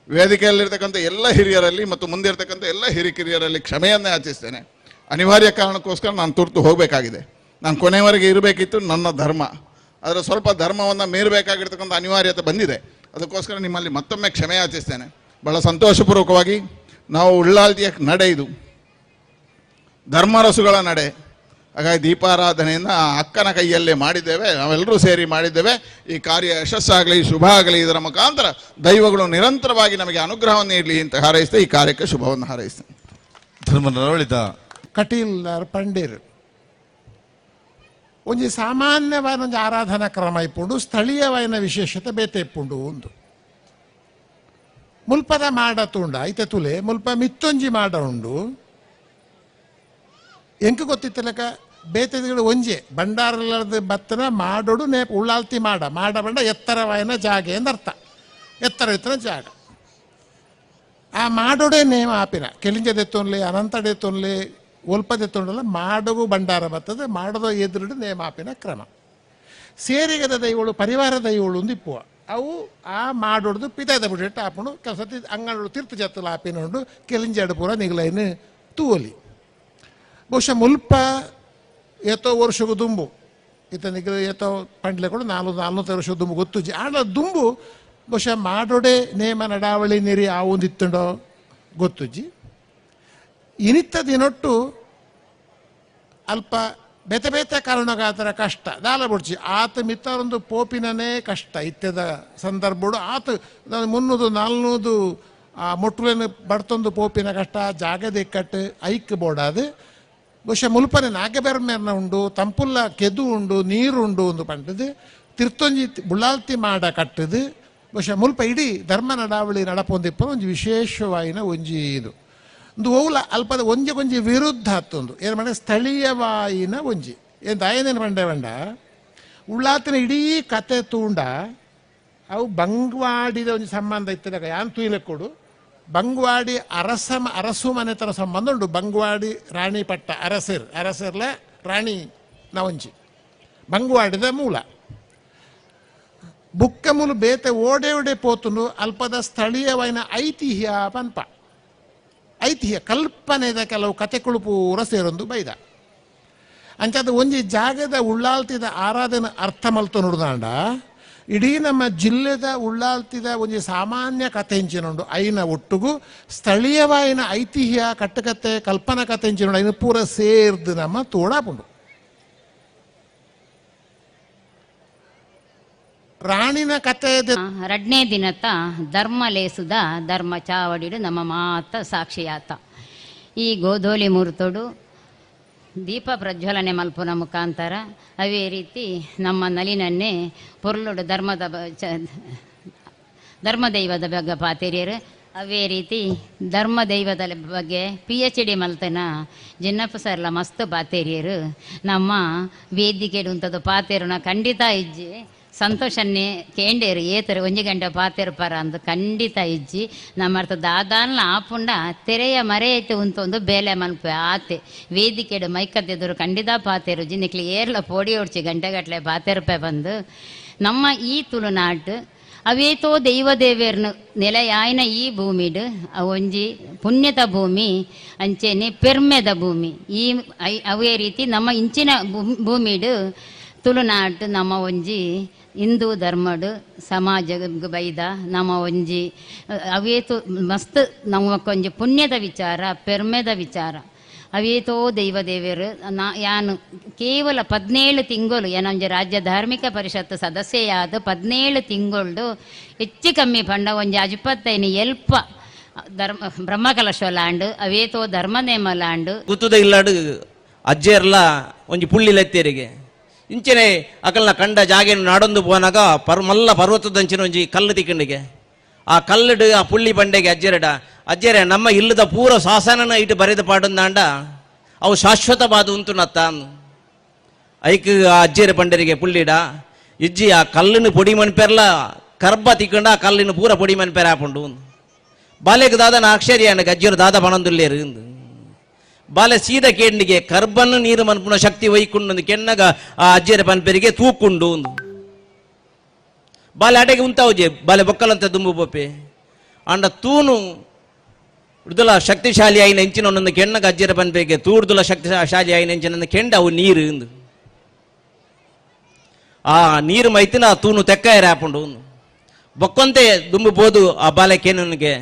ವೇದಿಕೆಯಲ್ಲಿರ್ತಕ್ಕಂಥ ಎಲ್ಲ ಹಿರಿಯರಲ್ಲಿ ಮತ್ತು ಮುಂದಿರ್ತಕ್ಕಂಥ ಎಲ್ಲ ಹಿರಿಕಿರಿಯರಲ್ಲಿ ಕ್ಷಮೆಯನ್ನೇ ಯಾಚಿಸ್ತೇನೆ ಅನಿವಾರ್ಯ ಕಾರಣಕ್ಕೋಸ್ಕರ ನಾನು ತುರ್ತು ಹೋಗಬೇಕಾಗಿದೆ. ನಾನು ಕೊನೆಯವರೆಗೆ ಇರಬೇಕಿತ್ತು ನನ್ನ ಧರ್ಮ. ಆದರೆ ಸ್ವಲ್ಪ ಧರ್ಮವನ್ನು ಮೀರಬೇಕಾಗಿರ್ತಕ್ಕಂಥ ಅನಿವಾರ್ಯತೆ ಬಂದಿದೆ. ಅದಕ್ಕೋಸ್ಕರ ನಿಮ್ಮಲ್ಲಿ ಮತ್ತೊಮ್ಮೆ ಕ್ಷಮೆ ಆಚರಿಸ್ತೇನೆ ಬಹಳ ಸಂತೋಷಪೂರ್ವಕವಾಗಿ ನಾವು ಉಳ್ಳಾಲ್ತಿಯ ನಡೆ ಇದು. ಧರ್ಮರಸುಗಳ ನಡೆ. ಹಾಗಾಗಿ ದೀಪಾರಾಧನೆಯನ್ನು ಅಕ್ಕನ ಕೈಯಲ್ಲೇ ಮಾಡಿದ್ದೇವೆ. ನಾವೆಲ್ಲರೂ ಸೇರಿ ಮಾಡಿದ್ದೇವೆ. ಈ ಕಾರ್ಯ ಯಶಸ್ಸಾಗಲಿ, ಶುಭ ಆಗಲಿ, ಇದರ ಮುಖಾಂತರ ದೈವಗಳು ನಿರಂತರವಾಗಿ ನಮಗೆ ಅನುಗ್ರಹವನ್ನು ನೀಡಲಿ ಅಂತ ಹಾರೈಸ್ತಾ ಈ ಕಾರ್ಯಕ್ಕೆ ಶುಭವನ್ನು ಹಾರೈಸ್ತೇನೆ. ಧರ್ಮ ನಡವಳಿತ ಕಟೀಲ್ನರ್ ಪಂಡೀರ್. ಒಂಜಿ ಸಾಮಾನ್ಯವಾದ ಆರಾಧನಾ ಕ್ರಮ ಇಪ್ಪುಂಡು ಸ್ಥಳೀಯವಾಯಿನ ವಿಶೇಷತೆ ಬೇತೆ ಇಪ್ಪುಂಡು ಒಂದು ಮುಲ್ಪದ ಮಾಡ ತುಂಡ, ಐತೆ ತುಲೆ, ಮುಲ್ಪ ಮಿತ್ತೊಂಜಿ ಮಾಡ ಉಂಡು. ಎಂಕ ಗೊತ್ತಿತ್ತಲಕ ಬೇತೆಗಳು ಒಂಜೆ ಬಂಡಾರಲ್ಲದ ಬತ್ತನ ಮಾಡೋಡು ನೇ ಉಳ್ಳಾಲ್ತಿ ಮಾಡ ಮಾಡ ಬಂಡ ಎತ್ತರವಾಯಿನ ಜಾಗೆ ಎಂದರ್ಥ ಎತ್ತರ ಎತ್ತರ ಜಾಗ. ಆ ಮಾಡೋಡೆ ನೇಮ ಆಪಿನ. ಕೆಲಿಂಜದೆತ್ತೊನ್ಲಿ ಅನಂತಡೆತ್ತೊನ್ಲೆ ಒಲ್ಪದೆತ್ತೊಂಡಲ್ಲ ಮಾಡವು ಭಂಡಾರ ಬರ್ತದೆ, ಮಾಡದ ಎದುರುಡು ನೇಮಾಪಿನ ಕ್ರಮ. ಸೇರಿಗದ ದೈವಳು, ಪರಿವಾರ ದೈವಳು ಒಂದು ಇಪ್ಪುವ. ಅವು ಆ ಮಾಡೋಡ್ದು ಪಿತಾದ ಬಿಟ್ಟು ಆಪಣು ಕೆಲಸ ಅಂಗಳು ತೀರ್ಥ ಜತ್ತಲ ಆಪಿನ ಉಂಡು ಕೆಲಿಂಜಾಡು ಪೂರ ನಿಗಲೈನು ತೂವಲಿ. ಬಹುಶಃ ಮುಲ್ಪ ಏತೋ ವರ್ಷಗೂ ದುಂಬು. ಈತ ನಿಗಲ ಏತೋ ಪಂಡ್ಲೆ ಕೂಡ ನಾಲ್ಕು ನಾಲ್ನೂತ್ತು ವರ್ಷ ದುಂಬು ಗೊತ್ತು. ಆಡ ದುಂಬು, ಬಹುಶಃ ಮಾಡೊಡೆ ನೇಮ ನಡಾವಳಿ ನೀರಿ ಆವುದಿತ್ತುಂಡೋ ಗೊತ್ತುಜ್ಜಿ ಇನಿತ್ತ ದಿನೊಟ್ಟು ಅಲ್ಪ ಬೆತೆ ಬೇತೆ ಕಾರಣಗಾತರ ಕಷ್ಟ. ದಾಲ ಬುಡ್ಚಿ ಆತ ಮಿತ್ತರೊಂದು ಪೋಪಿನನೇ ಕಷ್ಟ. ಇತ್ಯದ ಸಂದರ್ಭಡು ಆತ ನಾನು ಮುನ್ನೂದು, ನಾಲ್ನೂದು, ಆ ಮೊಟ್ಟುಲೇನು ಬಡ್ತೊಂದು ಪೋಪಿನ ಕಷ್ಟ. ಜಾಗದ ಇಕ್ಕಟ್ಟು ಐಕ್ ಬೋಡಾದು. ಬಹುಶಃ ಮುಲ್ಪನೆ ನಾಗಬೆರ್ಮೆರ್ನ ಉಂಡು, ತಂಪುಲ್ಲ ಕೆದು ಉಂಡು, ನೀರು ಉಂಡು ಒಂದು ಪಂಡದು. ತಿರ್ತೊಂಜಿ ಬುಳ್ಳಾಲ್ತಿ ಮಾಡ ಕಟ್ಟದು. ಬಹುಶಃ ಮುಲ್ಪ ಇಡೀ ಧರ್ಮ ನಡಾವಳಿ ನಡಪೊಂದಿಪ್ಪ ಒಂಜಿ ವಿಶೇಷವಾಯಿನ ಒಂಜಿ ಇದು ಒಂದು ಓವುಲ ಅಲ್ಪದ ಒಂಜಿ ಕೊಂಜಿ ವಿರುದ್ಧ ಹತ್ತೊಂದು. ಏನು ಮಾಡ ಸ್ಥಳೀಯವಾಯಿನ ಒಂಜಿ. ಏನು ದಾಯನೇನು ಬಂಡೆ ಬಂಡ. ಉಳ್ಳಾತಿನ ಇಡೀ ಕತೆ ತೂಂಡ, ಅವು ಬಂಗ್ವಾಡಿದ ಒಂದು ಸಂಬಂಧ ಇತ್ತ. ಯಾನ್ ತುಯಿಲೆ ಕೊಡು? ಬಂಗ್ವಾಡಿ ಅರಸ ಅರಸು ಮನೆತನ ಸಂಬಂಧ ಉಂಡು. ಬಂಗ್ವಾಡಿ ರಾಣಿ ಪಟ್ಟ ಅರಸರ್. ಅರಸರ್ಲ ರಾಣಿ ನವಂಜಿ ಬಂಗ್ವಾಡಿದ ಮೂಲ. ಬುಕ್ಕ ಮೂಲ ಬೇತೆ ಓಡೆ ಓಡೆ ಪೋತುನು ಅಲ್ಪದ ಸ್ಥಳೀಯವಾಯಿನ ಐತಿಹ್ಯ ಪನ್ಪ. ಐತಿಹ್ಯ ಕಲ್ಪನೆದ ಕೆಲವು ಕತೆಗಳು ಪೂರ ಸೇರೊಂದು ಬೈದ. ಅಂಚಾದ ಒಂಜಿ ಜಾಗದ ಉಳ್ಳಾಲ್ತಿದ ಆರಾಧನೆ ಅರ್ಥ ಮಲ್ತು ನೋಡ್ದಾಂಡ ಇಡೀ ನಮ್ಮ ಜಿಲ್ಲೆದ ಉಳ್ಳಾಲ್ತಿದ ಒಂಜಿ ಸಾಮಾನ್ಯ ಕಥೆ ಹೆಂಚಿನುಂಡು ಐನ ಒಟ್ಟುಗು ಸ್ಥಳೀಯವಾಯಿನ ಐತಿಹ್ಯ, ಕಟ್ಟಕತೆ, ಕಲ್ಪನಾ ಕಥೆ ಹೆಂಚಿನುಂಡು ಐನ ಪೂರ ಸೇರ್ದು ನಮ್ಮ ತೋಡಾಪುಂಡು ರಾಣಿನ ಕತೆ ರಡ್ನೇ ದಿನತ ಧರ್ಮ ಲೇಸುದ ಧರ್ಮ ಚಾವಡಿಡು ನಮ್ಮ ಮಾತ ಸಾಕ್ಷಿಯಾತ. ಈ ಗೋಧೋಲಿ ಮುರ್ತೊಡು ದೀಪ ಪ್ರಜ್ವಲನೆ ಮಲ್ಪುನ ಮುಖಾಂತರ ಅವೇ ರೀತಿ ನಮ್ಮ ನಲಿನನ್ನೇ ಪೊರ್ಲುಡು ಧರ್ಮದ ಧರ್ಮದೈವದ ಬಗ್ಗೆ ಪಾತಿರಿಯರು, ಅವೇ ರೀತಿ ಧರ್ಮ ದೈವದ ಬಗ್ಗೆ ಪಿ ಎಚ್ ಡಿ ಮಲ್ತನ ಜಿನ್ನಪ್ಪ ಸರ್ಲ ಮಸ್ತ್ ಪಾತೆರಿಯರು, ನಮ್ಮ ವೇದಿಕೆಡು ಉಂತದ ಪಾತೆರುನ ಖಂಡಿತ ಇಜ್ಜಿ. ಸಂತೋಷನ್ನೇ ಕೇಂಡೇರು, ಏತರು, ಒಂಜಿ ಗಂಟೆ ಪಾತೆರ್ಪಾರ ಪರ ಅಂದು ಖಂಡಿತ ಇಜ್ಜಿ. ನಮ್ಮ ಅರ್ಥ ದಾದಾನ್ಲ ಆಪುಂಡ ತೆರೆಯ ಮರೆಯೈತೆ ಉಂತೊಂದು ಬೇಲೆ ಮಲ್ಪೆ ಆತೆ. ವೇದಿಕೆಡು ಮೈಕದ್ದೆದುರು ಖಂಡಿತ ಪಾತೆರು ಜಿನ್ನಿಕ್ಲಿ ಏರ್ಲ ಪೋಡಿ ಹೊಡ್ಚಿ ಗಂಟೆಗಟ್ಟಲೆ ಪಾತೆರ್ಪೆ ಬಂದು, ನಮ್ಮ ಈ ತುಳುನಾಟು ಅವೇತೋ ದೈವದೇವೇರ್ನು ನೆಲೆಯಾಯಿನ ಈ ಭೂಮಿಡು ಒಂಜಿ ಪುಣ್ಯದ ಭೂಮಿ, ಅಂಚೆನೆ ಪೆರ್ಮೆದ ಭೂಮಿ. ಈ ಅವೇ ರೀತಿ ನಮ್ಮ ಇಂಚಿನ ಭೂಮಿಡು ತುಳುನಾಡು ನಮ್ಮ ಒಂಜಿ ಹಿಂದೂ ಧರ್ಮಡ್ ಸಮಾಜ ಬೈದ ನಮ್ಮ ಒಂಜಿ ಅವೇತು ಮಸ್ತ್ ನಮಕೊಂಜಿ ಪುಣ್ಯದ ವಿಚಾರ, ಪೆರ್ಮೆದ ವಿಚಾರ. ಅವೇತೋ ದೈವ ದೇವರು, ನಾ ಯಾನು ಕೇವಲ ಪದಿನೇಳು ತಿಂಗಳು ಏನೊಂಜಿ ರಾಜ್ಯ ಧಾರ್ಮಿಕ ಪರಿಷತ್ ಸದಸ್ಯೆಯಾದ ಪದಿನೇಳು ತಿಂಗಳು ಹೆಚ್ಚು ಕಮ್ಮಿ ಪಂಡ ಒಂಜಿ ಅಜುಪತ್ತೈನಿ ಎಲ್ಪ ಧರ್ಮ, ಬ್ರಹ್ಮಕಲಶ ಲಾಂಡ್ ಅವೇತೋ ಧರ್ಮ ನೇಮ ಲಾಂಡ್. ಇಲ್ಲಾಡು ಅಜ್ಜರ್ಲ ಒಂಜಿ ಪುಳ್ಳಿಲೆತ್ತೇರಿಗೆ ಇಂಚನೆ ಅಕಲ್ನ ಕಂಡ ಜಾಗೆನು ನಾಡೊಂದು ಪೋನಾಗ ಪರ್, ಮಲ್ಲ ಪರ್ವತದಂಚಿನ ಒಂಜಿ ಕಲ್ಲು ತಿಕ್ಕಂಡಿಗೆ. ಆ ಕಲ್ಲುಡು ಆ ಪುಳ್ಳಿ ಬಂಡೆಗೆ ಅಜ್ಜೆರಡ. ಅಜ್ಜೆರೆ, ನಮ್ಮ ಇಲ್ಲದ ಪೂರ ಶಾಸನನ ಇಟ್ಟು ಬರೆದ ಪಾಡಂದಾಂಡ. ಅವು ಶಾಶ್ವತವಾದ ಉಂಟು ನತ್ತ ಐಕ್ ಆ ಅಜ್ಜೆರೆ ಪಂಡರಿಗೆ ಪುಳ್ಳಿಡ. ಇಜ್ಜಿ ಆ ಕಲ್ಲಿನ ಪೊಡಿ ಮನ್ಪೆರ್ಲ, ಕರ್ಬ ತಿಕ್ಕಂಡ ಆ ಕಲ್ಲಿನ ಪೂರ ಪೊಡಿ ಮನ್ಪೆರ ಆಪುಂಡು ಬಾಲೆಗ್ ದಾದನ ಅಕ್ಷರಿಯಾನ ಗಜ್ಜರು ದಾದ ಪಣಂದುಲ್ಲೇರು ಇಂದು. ಬಾಲೆ ಸೀದ ಕೇಂಡಿಗೆ ಕರ್ಬನ್ ನೀರು ಮನ್ಪುನ ಶಕ್ತಿ ಒಯ್ಕೊಂಡು ಕೆನ್ನಗ ಆ ಅಜ್ಜಿಯರ ಪನ್ಪೆರಿಗೆ ತೂಕೊಂಡು ಒಂದು ಬಾಲೆ ಅಡೆಗೆ ಉಂತಾವುಜೆ ಬಾಲೆ ಬೊಕ್ಕಲಂತ ದುಂಬು ಬೊಪ್ಪೆ ಅಂಡ ತೂನು ಉಡ್ದುಲ ಶಕ್ತಿಶಾಲಿ ಆಯ್ನ ಹೆಂಚಿನ ಒಂದೊಂದು ಕೆನ್ನಗ ಅಜ್ಜಿಯರ ಪನ್ಪೆರಿಗೆ ತೂರ್ದುಲ ಶಕ್ತಿಶಾಲಿ ಆಯ್ನ ಎಂಚಿನ ಕೆಂಡ ಅವು ನೀರು ಇಂದು ಆ ನೀರು ಮೈತಿನ ಆ ತೂನು ತೆಕ್ಕ ಆಪುಂಡು ಒಂದು ಬೊಕ್ಕೊಂತೆ ದುಂಬು ಬೋದು ಆ ಬಾಲೆ ಕೇನನಿಗೆ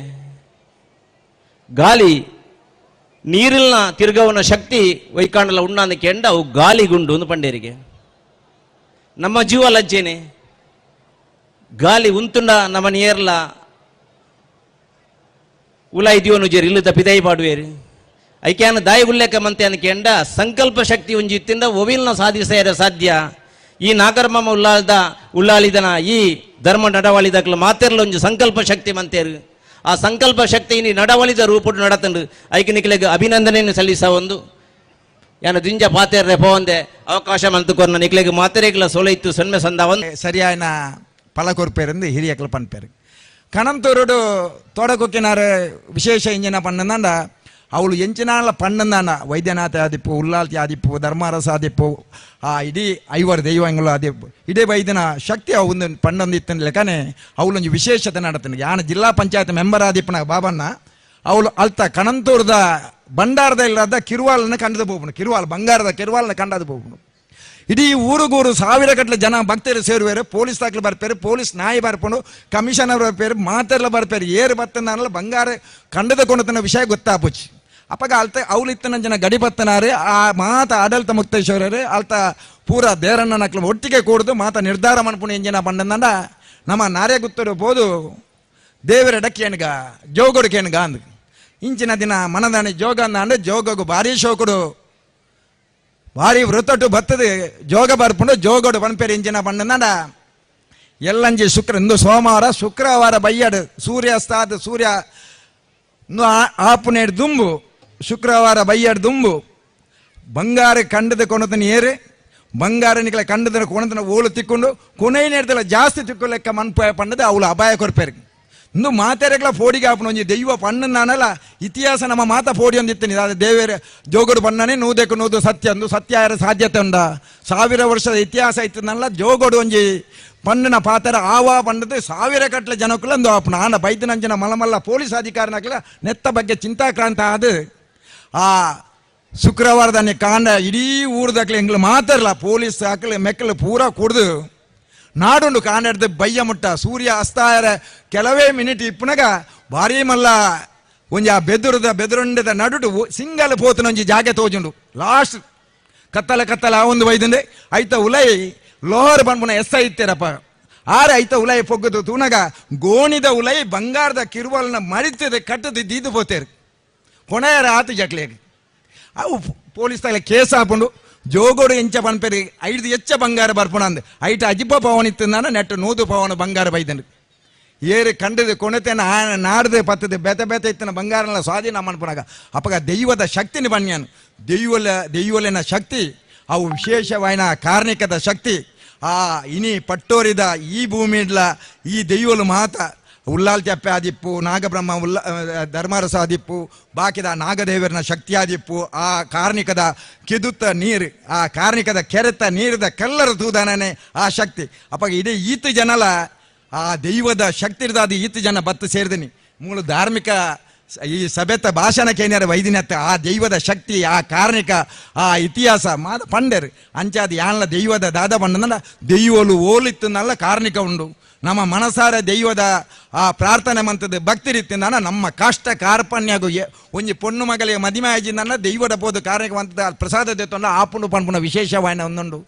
ಗಾಲಿ ತಿರುಗವನ ಶಕ್ತಿ ವೈಕಾಂಡಲ ಉಣ್ಣಾಂದ ಕೆಂಡ ಅವು ಗಾಲಿಗುಂಡು ಒಂದು ಪಂಡೇರಿಗೆ. ನಮ್ಮ ಜೀವ ಲಜ್ಜೆನೆ? ಗಾಲಿ ಉಂತುಂಡ ನಮ್ಮ ನೀರ್ಲ ಉಲ ದೀವನು ಜೇರಿ ಇಲ್ಲದ ಪಿದಾಯಿ ಪಾಡುವೇರು. ಐಕ್ಯಾನ ದಾಯಿ ಉಲ್ಲೇಖ ಮಂತೆ ಅಂದ ಕೆಂಡ ಸಂಕಲ್ಪ ಶಕ್ತಿ ಉಂಜಿತ್ತಿಂದ ಒವಿಲ್ನ ಸಾಧಿಸ ಸಾಧ್ಯ? ಈ ನಾಗರ್ಮಮ ಉಲ್ಲಾದ ಉಳ್ಳಾಲಿದನ ಈ ಧರ್ಮ ನಡವಾಳಿದಾಗಲು ಮಾತೆರ್ಲ ಒಂದು ಸಂಕಲ್ಪ ಶಕ್ತಿ ಮಂತೇರು. ಆ ಸಂಕಲ್ಪ ಶಕ್ತಿ ಇನಿ ನಡವಳಿದ ರೂಪಟ್ಟು ನಡತಂಡು. ಐಕ್ಯ ನಿಕ್ಲೆಗ್ ಅಭಿನಂದನೆಯನ್ನು ಸಲ್ಲಿಸ ಒಂದು. ಯಾನು ದಿಂಜ ಪಾತೆರ್ ರೆಪ ಒಂದೆ ಅವಕಾಶ ಮಂತುಕೊರ್ನ ನಿಕ್ಲೆಗ್ ಮಾತೆರೆಗ್ಲ ಸೊಲೈತು ಸೊನ್ಮೆ ಸಂದ ಒಂದು ಸರಿಯಾಯಿನ ಪಲ ಹಿರಿಯ ಕಲ್ಪನ್ ಪನ್ಪೇರು ಕಣಂತೂರುಡು ತೋಡಕೊಕ್ಕಿನಾರು ವಿಶೇಷ ಇಂಜಿನ ಪಣ್ಣಂದ ಅವಳು ಎಂಚಿನಾಳ ಪಣ್ಣನ್ನ ವೈದ್ಯನಾಥ ಆದಿಪ್ಪು ಉಲ್ಲಾಲ್ತಿ ಆದಿಪ್ಪು ಧರ್ಮಾರಸ ಆದಿಪ್ಪು, ಆ ಇಡೀ ಐವರು ದೈವಂಗಳು ಆದಿಪ್ಪು. ಇಡೀ ವೈದ್ಯನ ಶಕ್ತಿ ಒಂದು ಪಣ್ಣೊಂದಿತ್ತನ ಲೆಕ್ಕನೆ ಅವಳೊಂದು ವಿಶೇಷತೆ ನಡತನ ಯಾನ ಜಿಲ್ಲಾ ಪಂಚಾಯತ್ ಮೆಂಬರ್ ಆದಿಪ್ಪನ ಬಾಬಣ್ಣ, ಅವಳು ಅಲ್ತ ಕಣಂತೂರ್ದ ಭಂಡಾರದ ಇಲ್ಲದ ಕಿರುವಾಳನ್ನ ಕಂಡದ ಹೋಗ್ಬಿಡು ಕಿರುವಾಲ್, ಬಂಗಾರದ ಕಿರುವಾಲನ್ನ ಕಂಡದ ಹೋಗ್ಬಿಡು ಇಡೀ ಊರುಗೂರು ಸಾವಿರ ಗಟ್ಟಲೆ ಜನ ಭಕ್ತರು ಸೇರುವರು, ಪೊಲೀಸ್ ದಾಖಲೆ ಬರ್ಪೇರು, ಪೊಲೀಸ್ ನಾಯಿ ಬರ್ಪುಂಡು ಕಮಿಷನರ್ ಬರ್ಪೇರು ಮಾತೆಲ್ಲ ಬರ್ಪೇರು, ಏರು ಬರ್ತಂದ ಬಂಗಾರ ಕಂಡದ ಕೊಣತನ ವಿಷಯ ಗೊತ್ತಾಪುಚ್ಚಿ ಅಪ್ಪಗ ಅಲ್ತ ಅವಲಿತ್ತನ ಜನ ಗಡಿ ಬತ್ತನಾರೆ ಆ ಮಾತ ಆಡಳಿತ ಮುಕ್ತೇಶ್ವರರೇ ಅಲ್ತ ಪೂರ ದೇರನ್ನ ನಕ್ಲ ಒಟ್ಟಿಗೆ ಕೂಡುದು ಮಾತ ನಿರ್ಧಾರ ಮನ್ಪುಣಿ ಎಂಜಿನ ಬಂಡಂದ ನಮ್ಮ ನಾರೇ ಗುತ್ತರು ಬೋದು ದೇವರ ಡಕ್ಕೇನ್ಗ ಜೋಗಡು ಅಂದ್. ಇಂಚಿನ ದಿನ ಮನದಾಣಿ ಜೋಗ ಅಂದ ಜೋಗಗು ಭಾರಿ ಶೋಕುಡು. ಭಾರಿ ವೃತ್ತಟು ಬತ್ತದೆ, ಜೋಗ ಬರ್ಪುಂಡು, ಜೋಗಡು ಬನ್ಪೇರಿ ಇಂಜಿನ ಬಂಡಂದ ಎಲ್ಲಂಜಿ ಶುಕ್ರ, ಇಂದು ಸೋಮವಾರ, ಶುಕ್ರವಾರ ಬಯ್ಯಡು ಸೂರ್ಯಾಸ್ತ ಆದ ಸೂರ್ಯ ಇನ್ನು ಆಪುನೇಡು ದುಂಬು. ಶುಕ್ರವಾರ ಬಯ್ಯಡು ದುಂಬು. ಬಂಗಾರ ಕಂಡದ ಕೊಣತನ ಏರೆ, ಬಂಗಾರ ನಿಕಲ ಕಂಡದ ಕೊಣತನ ಓಳು ತಿಕ್ಕೊಂಡು, ಕೊನೆಯ ನೇರದಲ್ಲ ಜಾಸ್ತಿ ತಿಕ್ಕು ಲೆಕ್ಕ ಮನ್ಪ ಪಂಡದ ಅವಳು ಅಪಾಯ ಕೊರಪೇರಿ ಇಂದು ಮಾತೆರೆಗಳ ಫೋಡಿಗೆ ಆಪನ ಒಂಜಿ ದೈವ ಪಣ್ಣ ನಾನಲ್ಲ, ಇತಿಹಾಸ ನಮ್ಮ ಮಾತ ಫೋಡಿ ಒಂದಿತ್ತೀನಿ ಅದು ದೇವೇರ, ಜೋಗಡು ಬಣ್ಣನೆ ನೂದೆಕು ನೂದು ಸತ್ಯ ಅಂದು ಸತ್ಯ ಯಾರ ಸಾಧ್ಯತೆ ಉಂಡ ಸಾವಿರ ವರ್ಷದ ಇತಿಹಾಸ ಇತ್ತನಲ್ಲ ಜೋಗಡು ಒಂಜಿ ಪಣ್ಣನ ಪಾತರ ಆವಾ ಪಂಡದು ಸಾವಿರ ಕಟ್ಲೆ ಜನಕ್ಕಲ್ಲ ಒಂದು ಆಪನ. ಆನ ಬೈದನಂಜನ ಮಲಮಲ್ಲ ಪೊಲೀಸ್ ಅಧಿಕಾರನಕ್ಲ ನೆತ್ತ ಬಗ್ಗೆ ಚಿಂತಾಕ್ರಾಂತ ಅದು ಆ ಶುಕ್ರವಾರದ ಕಾಂಡ ಇಡೀ ಊರ್ದಾಕ್ಲೆ ಎಂಗ್ಲು ಮಾತಾರಲ್ಲ ಪೊಲೀಸ್ ಹಾಕಲಿ ಮೆಕ್ಕಲು ಪೂರ ಕುಡ್ದು ನಾಡುಂಡು ಕಾಂಡಡ್ದು ಬಯ್ಯ ಮುಟ್ಟ. ಸೂರ್ಯ ಅಸ್ತಾಯರ ಕೆಲವೇ ಮಿನಿಟ್ ಇಪ್ಪುನಗ ಭಾರಿ ಮಲ್ಲ ಒಂಜಿ ಆ ಬೆದುರದ ಬೆದುರುಂಡದ ನಡುಡು ಸಿಂಗಲ್ ಪೋತನ ಒಂಜಿ ಜಾಗೆ ತೋಜುಂಡು. ಲಾಸ್ಟ್ ಕತ್ತಲ ಕತ್ತಲ ಆ ಒಂದು ವೈದಂಡೆ ಐತ ಉಲೈ ಲೋಹರ್ ಬನ್ಪುನ ಎಸ್ ಐತೆರಪ್ಪ ಆರೆ ಐತ ಉಲೈ ಪೊಗ್ಗದು ತೂನಗ ಗೋಣಿದ ಉಲೈ ಬಂಗಾರದ ಕಿರುವಲ್ನ ಮರಿತದೆ ಕಟ್ಟದು ದೀದು ಪೋತೇರು. ಕೊನೆಯರ ರಾತ್ರಿ ಜಕ್ಲೆಗೆ ಅವು ಪೊಲೀಸ್ ತಲೆ ಕೇಸ್ ಹಾಕೊಂಡು ಜೋಗೋಡು ಎಂಚ ಪನ್ಪೆರಿ ಐದು ಎಚ್ಚ ಬಂಗಾರ ಬರ್ಪಣ ಅಂದೆ. ಐಟ ಅಜಿಪ ಪವನ್ ಇತ್ತಂದಾನ ನೆಟ್ಟು ನೂದು ಪವನ ಬಂಗಾರ ಬೈದನು. ಏರಿ ಕಂಡದ ಕೊನೆತೇನ ನಾಡ್ದು ಪತ್ತದೆ, ಬೆತ ಬೆತ ಇತ್ತನ ಬಂಗಾರನ ಸ್ವಾಧೀನ ಮನ್ಪುನಾಗ ಅಪ್ಪಗ ದೈವದ ಶಕ್ತಿನ ಬನ್ಯಾನು ದೈವಲ, ದೈವಲಿನ ಶಕ್ತಿ, ಅವು ವಿಶೇಷವಾಯಿನ ಕಾರ್ಣಿಕದ ಶಕ್ತಿ. ಆ, ಇನಿ ಪಟ್ಟೋರಿದ ಈ ಭೂಮಿಡ್ಲ, ಈ ದೈವಲು ಮಾತ. ಉಲ್ಲಾಲ್ ತೆಪ್ಪೆ ಆದಿಪ್ಪು, ನಾಗಬ್ರಹ್ಮ ಉಲ್ಲ ಧರ್ಮರಸ ಆದಿಪ್ಪು, ಬಾಕಿದ ನಾಗದೇವರನ ಶಕ್ತಿ ಆದಿಪ್ಪು, ಆ ಕಾರ್ಣಿಕದ ಕಿದುತ್ತ ನೀರು, ಆ ಕಾರ್ಣಿಕದ ಕೆರೆತ ನೀರದ ಕಲ್ಲರ ತೂದನೇ ಆ ಶಕ್ತಿ. ಅಪ್ಪ ಇಡೀ ಈತ ಜನಲ, ಆ ದೈವದ ಶಕ್ತಿ ಇರ್ದಾದ ಈತ ಜನ ಬತ್ತು ಸೇರಿದಿನಿ. ಮೂಲ ಧಾರ್ಮಿಕ ಈ ಸಭೆತ ಭಾಷಣಕ್ಕೆ ಏನಾರ ವೈದಿನತ್ತ, ಆ ದೈವದ ಶಕ್ತಿ, ಆ ಕಾರ್ಣಿಕ, ಆ ಇತಿಹಾಸ, ಮಾದ ಪಂಡರ್. ಅಂಚಾದ ಯಾನ್ಲ ದೈವದ ದಾದ ಪಂಡಂದ ದೈವಲು ಓಲಿತ್ತನಲ್ಲ ಕಾರ್ಣಿಕ ಉಂಡು. ನಮ್ಮ ಮನಸಾರ ದೈವದ ಆ ಪ್ರಾರ್ಥನೆ ಮಂತದ ಭಕ್ತಿ ರೀತಿಯಿಂದ ನಮ್ಮ ಕಷ್ಟ ಕಾರ್ಪಣ್ಯಗು ಒಂಜಿ ಪೊಣ್ಣು ಮಗಳಿಗೆ ಮದಿಮೆ ಆಜಿಂದಲ್ಲ ದೈವದ ಪೋದು ಕಾರ್ಯಕ್ಕೆ ಮಂತದ ಪ್ರಸಾದ ದೆತ್ತೊಂಡ ಆಪುಂಡು ಪನ್ಪುನ ವಿಶೇಷವಾಯಿನ ಒಂದೊಂದು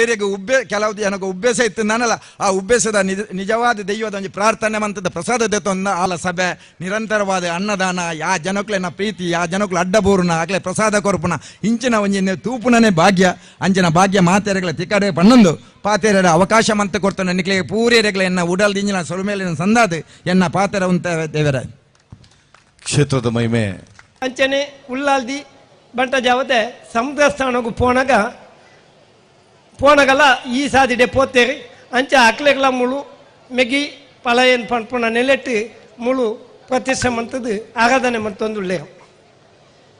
ಏರಿಗೆ ಉಬ್ಬೆ, ಕೆಲವು ಜನಕ್ಕೆ ಉಬ್ಬೆಸ ಇತ್ತಿಂದನಲ್ಲ ಆ ಉಬ್ಬೆಸದ ನಿಜ ನಿಜವಾದ ದೈವದ ಒಂದು ಪ್ರಾರ್ಥನೆ ಮಂತದ ಪ್ರಸಾದ ದೆತ್ತೊಂದ ಆಲ ಸಭೆ, ನಿರಂತರವಾದ ಅನ್ನದಾನ, ಯಾ ಜನಕ್ಲೆನ ಪ್ರೀತಿ, ಯಾ ಜನಕ್ಲು ಅಡ್ಡಬೂರ್ನ, ಆಗ್ಲೇ ಪ್ರಸಾದ ಕೊರ್ಪುನ, ಇಂಚಿನ ಒಂಜಿ ತೂಪುನನೇ ಭಾಗ್ಯ ಅಂಚಿನ ಭಾಗ್ಯ ಮಾತೆರೆಗಳ ತಿಕ್ಕಡೆ ಪನ್ನೊಂದು. ಪಾತೆರ ಅವಕಾಶ ಮಂತ ಕೊಡ್ತಾನೆ ನಿಕ್ಲಿಗೆ ಪೂರೇರೆಗಳ ಎನ್ನ ಉಡಲ್ ದಿಂಜಿನ ಸೊಲಮೇಲಿನ ಸಂದಾದ ಎನ್ನ ಪಾತೆರ ಉಂತ ದೇವರ ಕ್ಷೇತ್ರದ ಮಹಿಮೆ ಅಂಚನೆ ಉಳ್ಳಾಲ್ದಿ ಬಂಟ ಜಾವತೆ ಸಮುದ್ರ ಸ್ಥಾನಕ್ಕೂ ಪೋನಾಗ ಪೋನಾಗಲ್ಲ ಈ ಸಾದಿಡೆ ಪೋತೇರಿ ಅಂಚ ಅಕ್ಲೆಗ್ಲ ಮುಳು ಮೆಗಿ ಪಳಯನ್ ಪಣ್ಪುಣ ನೆಲೆಟ್ಟು ಮುಳು ಪ್ರತಿಷ್ಠೆ ಮಂತದ್ದು ಆರಾಧನೆ ಮಂತೊಂದುಳ್ಳೆ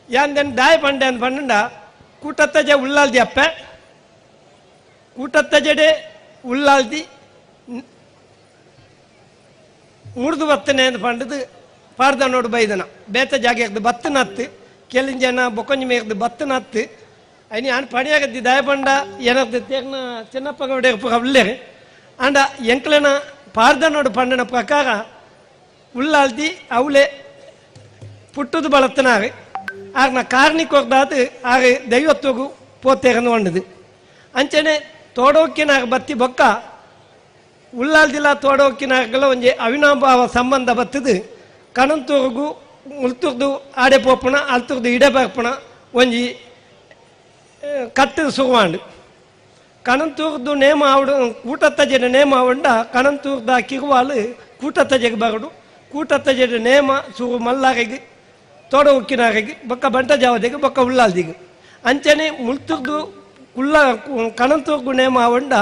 ಯಾಂದೆನ್ ದಾಯ ಪಂಡೆ ಅಂತ ಪಂಡ ಕೂಟತ್ತಜೆ ಉಳ್ಳಾಲ್ದಿ ಅಪ್ಪೆ ಕೂಟತ್ತಜೆಡೆ ಉಳ್ಳಾಲ್ದಿ ಮುರಿದು ಬತ್ತನೆ ಅಂತ ಪಂಡದು ಪಾರ್ದ ನೋಡು ಬೈದನ. ಬೇತ ಜಾಗ ಹಾಕ್ದು ಬತ್ತನ ಹತ್ತು ಕೆಲನ್ ಜನ ಬೊಕೊಂಜಿ ಮೇಗ್ದು ಬತ್ತನ ಹತ್ತು ಅಯ್ನಿ ಆನ್ ಪಣಿಯಾಗದ್ದಿ ದಯ ಪಂಡ ಏನರ್ದು ತೇರ್ನ ಚೆನ್ನಪ್ಪ ಗೌಡ ಅವಳ್ಳೇ ಅಂಡ ಎಂಕ್ಲೆನ ಪಾರ್ದ ನೋಡು ಪಂಡನ ಪ್ರಕಾರ ಉಳ್ಳಾಲ್ದಿ ಅವಳೆ ಪುಟ್ಟದು ಬಳತ್ತನಾರು ಆರ್ನ ಕಾರ್ಣಿಕ್ ಹೊರ್ದಾದು ಆಗ ದೈವತ್ವಗು ಪೋತೇರನ್ನು ಹೊಂಡದು ಅಂಚನೆ ತೋಡೋಕಿನಾಗ ಬತ್ತಿ ಬೊಕ್ಕ. ಉಲ್ಲಾಲ್ದಿಲ್ಲ ತೋಡೋಕಿನಾಗಲ ಒಂಜಿ ಅವಿನಾಭಾವ ಸಂಬಂಧ ಬತ್ತದು. ಕಣಂತೂರ್ಗು, ಮುಲ್ತುರ್ದು ಆಡೆ ಪೋಪಣ ಅಲ್ತುರ್ದು ಇಡೆ ಬರ್ಪಣ ಒಂಜಿ ಕಟ್ಟು ಸುರುವಾಂಡು. ಕಣಂತೂರ್ದು ನೇಮ ಆವಡು ಕೂಟತ್ತಜೆಡ ನೇಮ ಆವಂಡ ಕಣಂತೂರ್ದ ಕಿರುವಾಲು ಕೂಟತ್ತಜೆಗೆ ಬರಡು. ಕೂಟತ್ತಜೆಡ ನೇಮ ಸುರು ಮಲ್ಲಾರಿಗೆ ತೋಡ ಉಕ್ಕಿನಾರಿಗೆ ಬೊಕ್ಕ ಬಂಟ ಜಾವದೆಗೆ ಬೊಕ್ಕ ಉಳ್ಳಾಲ್ದಿಗೆ. ಅಂಚನೆ ಮುಲ್ತುರ್ದು ಕುಲ್ಲ ಕಣಂತು ಗುಣೆ ಮಾವಂಡ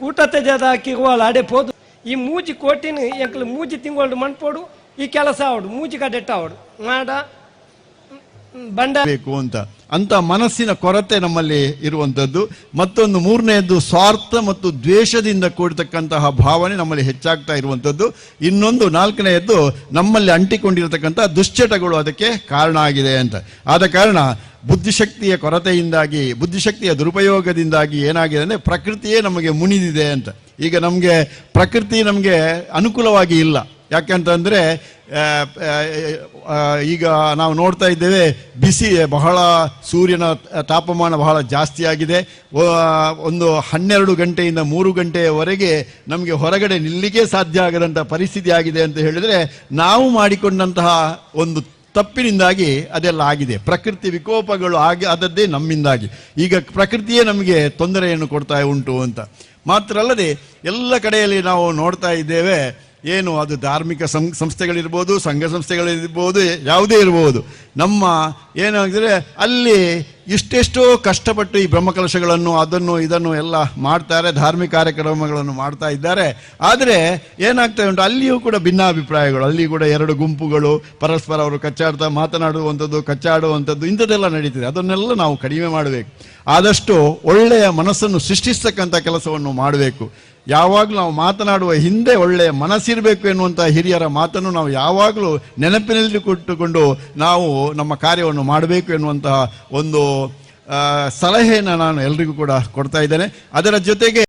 ಕೂಟತ್ತಜದ ಕಿರುವಾಲು ಆಡೆ ಪೋದು. ಈ ಮೂಜಿ ಕೋಟಿನ ಎಂಕ್ಲು ಮೂಜಿ ತಿಂಗಳು ಮಣ್ಪೋಡು, ಈ ಕೆಲಸ ಆವಡು, ಮೂಜಿ ಕಡೆಟ್ಟ ಆವಡು. ಮಾಡ, ಬಂಡ. ಬೇಕು ಅಂತ. ಅಂತ ಮನಸ್ಸಿನ ಕೊರತೆ ನಮ್ಮಲ್ಲಿ ಇರುವಂಥದ್ದು ಮತ್ತೊಂದು ಮೂರನೆಯದ್ದು ಸ್ವಾರ್ಥ ಮತ್ತು ದ್ವೇಷದಿಂದ ಕೂಡಿರ್ತಕ್ಕಂತಹ ಭಾವನೆ ನಮ್ಮಲ್ಲಿ ಹೆಚ್ಚಾಗ್ತಾ ಇರುವಂಥದ್ದು ಇನ್ನೊಂದು, ನಾಲ್ಕನೆಯದ್ದು, ನಮ್ಮಲ್ಲಿ ಅಂಟಿಕೊಂಡಿರತಕ್ಕಂಥ ದುಶ್ಚಟಗಳು ಅದಕ್ಕೆ ಕಾರಣ ಆಗಿದೆ ಅಂತ. ಆದ ಕಾರಣ ಬುದ್ಧಿಶಕ್ತಿಯ ಕೊರತೆಯಿಂದಾಗಿ, ಬುದ್ಧಿಶಕ್ತಿಯ ದುರುಪಯೋಗದಿಂದಾಗಿ ಏನಾಗಿದೆ ಅಂದರೆ ಪ್ರಕೃತಿಯೇ ನಮಗೆ ಮುನಿದಿದೆ ಅಂತ. ಈಗ ನಮಗೆ ಪ್ರಕೃತಿ ನಮಗೆ ಅನುಕೂಲವಾಗಿ ಇಲ್ಲ. ಯಾಕಂತಂದರೆ ಈಗ ನಾವು ನೋಡ್ತಾ ಇದ್ದೇವೆ, ಬಿಸಿ, ಬಹಳ ಸೂರ್ಯನ ತಾಪಮಾನ ಬಹಳ ಜಾಸ್ತಿ ಆಗಿದೆ. ಒಂದು ಹನ್ನೆರಡು ಗಂಟೆಯಿಂದ ಮೂರು ಗಂಟೆಯವರೆಗೆ ನಮಗೆ ಹೊರಗಡೆ ನಿಲ್ಲಿಗೆ ಸಾಧ್ಯ ಆಗದಂಥ ಪರಿಸ್ಥಿತಿ ಆಗಿದೆ ಅಂತ ಹೇಳಿದರೆ, ನಾವು ಮಾಡಿಕೊಂಡಂತಹ ಒಂದು ತಪ್ಪಿನಿಂದಾಗಿ ಅದೆಲ್ಲ ಆಗಿದೆ. ಪ್ರಕೃತಿ ವಿಕೋಪಗಳು ಆಗಿ, ಆದದ್ದೇ ನಮ್ಮಿಂದಾಗಿ. ಈಗ ಪ್ರಕೃತಿಯೇ ನಮಗೆ ತೊಂದರೆಯನ್ನು ಕೊಡ್ತಾ ಉಂಟು ಅಂತ. ಮಾತ್ರ ಅಲ್ಲದೆ, ಎಲ್ಲ ಕಡೆಯಲ್ಲಿ ನಾವು ನೋಡ್ತಾ ಇದ್ದೇವೆ ಏನು, ಅದು ಧಾರ್ಮಿಕ ಸಂ ಸಂಸ್ಥೆಗಳಿರ್ಬೋದು, ಸಂಘ ಸಂಸ್ಥೆಗಳಿರ್ಬೋದು, ಯಾವುದೇ ಇರ್ಬೋದು. ನಮ್ಮ ಏನಾಗಿದ್ರೆ ಅಲ್ಲಿ ಇಷ್ಟೆಷ್ಟೋ ಕಷ್ಟಪಟ್ಟು ಈ ಬ್ರಹ್ಮಕಲಶಗಳನ್ನು, ಅದನ್ನು, ಇದನ್ನು ಎಲ್ಲ ಮಾಡ್ತಾರೆ, ಧಾರ್ಮಿಕ ಕಾರ್ಯಕ್ರಮಗಳನ್ನು ಮಾಡ್ತಾ ಇದ್ದಾರೆ. ಆದರೆ ಏನಾಗ್ತಾ ಉಂಟು, ಅಲ್ಲಿಯೂ ಕೂಡ ಭಿನ್ನಾಭಿಪ್ರಾಯಗಳು. ಅಲ್ಲಿ ಕೂಡ ಎರಡು ಗುಂಪುಗಳು, ಪರಸ್ಪರ ಅವರು ಕಚ್ಚಾಡ್ತಾ ಮಾತನಾಡುವಂಥದ್ದು, ಕಚ್ಚಾಡುವಂಥದ್ದು, ಇಂಥದ್ದೆಲ್ಲ ನಡೀತಿದೆ. ಅದನ್ನೆಲ್ಲ ನಾವು ಕಡಿಮೆ ಮಾಡಬೇಕು. ಆದಷ್ಟು ಒಳ್ಳೆಯ ಮನಸ್ಸನ್ನು ಸೃಷ್ಟಿಸ್ತಕ್ಕಂಥ ಕೆಲಸವನ್ನು ಮಾಡಬೇಕು. ಯಾವಾಗಲೂ ನಾವು ಮಾತನಾಡುವ ಹಿಂದೆ ಒಳ್ಳೆಯ ಮನಸ್ಸಿರಬೇಕು ಎನ್ನುವಂಥ ಹಿರಿಯರ ಮಾತನ್ನು ನಾವು ಯಾವಾಗಲೂ ನೆನಪಿನಲ್ಲಿ ಕೊಟ್ಟುಕೊಂಡು ನಾವು ನಮ್ಮ ಕಾರ್ಯವನ್ನು ಮಾಡಬೇಕು ಎನ್ನುವಂತಹ ಒಂದು ಸಲಹೆಯನ್ನು ನಾನು ಎಲ್ರಿಗೂ ಕೂಡ ಕೊಡ್ತಾ ಇದ್ದೇನೆ. ಅದರ ಜೊತೆಗೆ